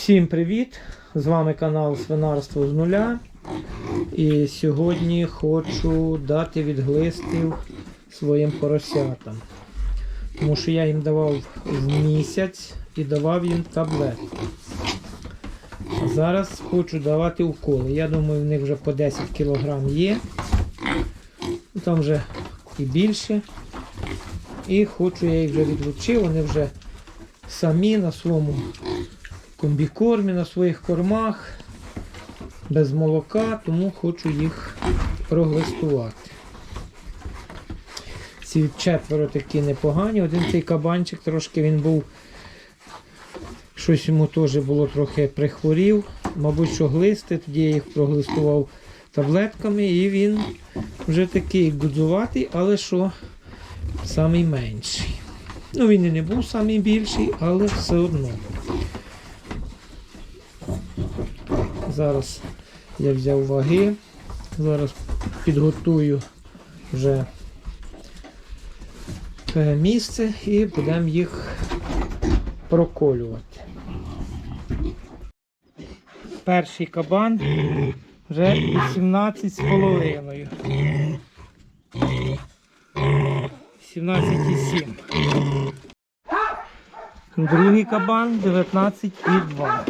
Всім привіт! З вами канал Свинарство з нуля. І сьогодні хочу дати відглистів своїм поросятам. Тому що я їм давав в місяць і давав їм таблетки. А Зараз хочу давати уколи. Я думаю, в них вже по 10 кг є. Там вже і більше. І хочу я їх вже відлучив, вони вже самі на своєму комбікормі, на своїх кормах, без молока, тому хочу їх проглистувати. Ці четверо такі непогані. Один цей кабанчик трошки він був, щось йому теж було трохи прихворів. Мабуть, що глисти, тоді я їх проглистував таблетками і він вже такий гудзуватий, але що самий менший. Ну, він і не був самий більший, але все одно. Зараз я взяв ваги. Зараз підготую вже е, місце і будемо їх проколювати. Перший кабан вже 18 з половиною. 17,7. Другий кабан 19,2.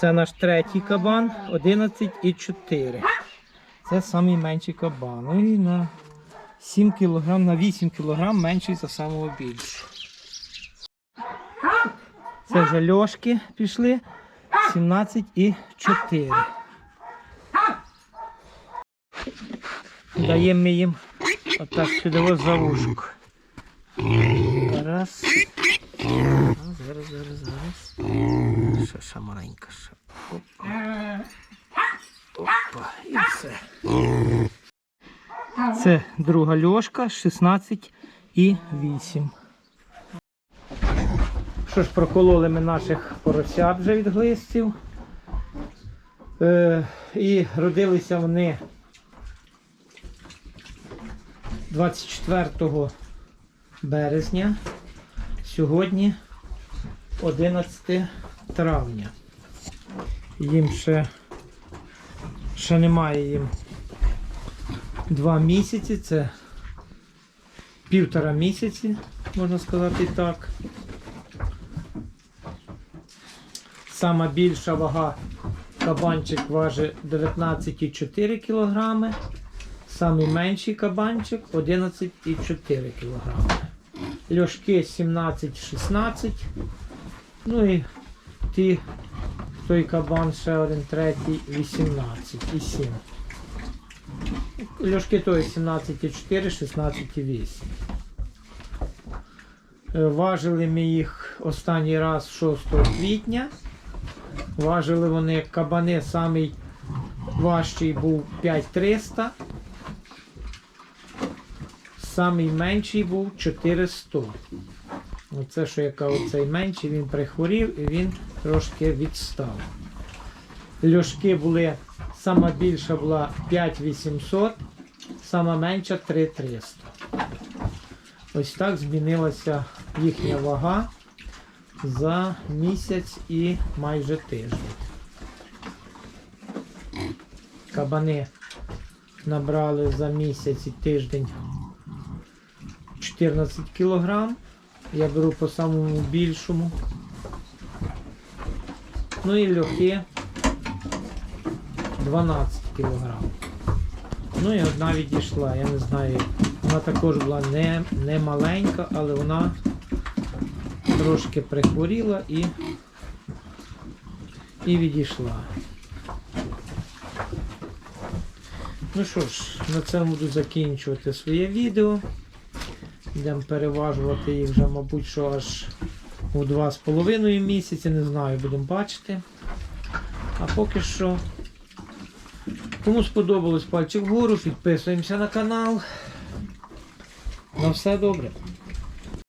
Це наш третій кабан 11,4. Це самий менший кабан. І на 7 кг, на 8 кг менший за самого більшого. Це вже льошки пішли 17,4. Даємо ми їм отак сюди за вушок. Раз. Зараз, зараз, зараз. Ще, ще маленька ще. Опа. Опа. І все. Це друга льошка 16 і 8. Що ж, прокололи ми наших поросят вже від глистів. Е, і родилися вони 24 березня. Сьогодні 11 травня. Їм ще, ще немає їм два місяці, це півтора місяці, можна сказати так. Сама більша вага кабанчик важить 19,4 кг. Самий менший кабанчик 11,4 кг. Льошки 17-16. Ну і ті, той кабан ще один третій 18,7. Льошки той 17,4, 16,8. Е, Важили ми їх останній раз 6 квітня. Важили вони кабани самий важчий був 5300. Самий менший був 400. Оце, що яка оцей менший, він прихворів і він трошки відстав. Льошки були, сама більша була 5800, сама менша 3300. Ось так змінилася їхня вага за місяць і майже тиждень. Кабани набрали за місяць і тиждень 14 кг. Я беру по самому більшому. Ну і льохи 12 кг. Ну і одна відійшла, я не знаю. Вона також була не, не маленька, але вона трошки прихворіла і, і відійшла. Ну що ж, на цьому буду закінчувати своє відео. Йдемо переважувати їх вже, мабуть, що аж у 2,5 місяці, не знаю, будемо бачити. А поки що, кому сподобалось пальчик вгору, підписуємося на канал. На все добре.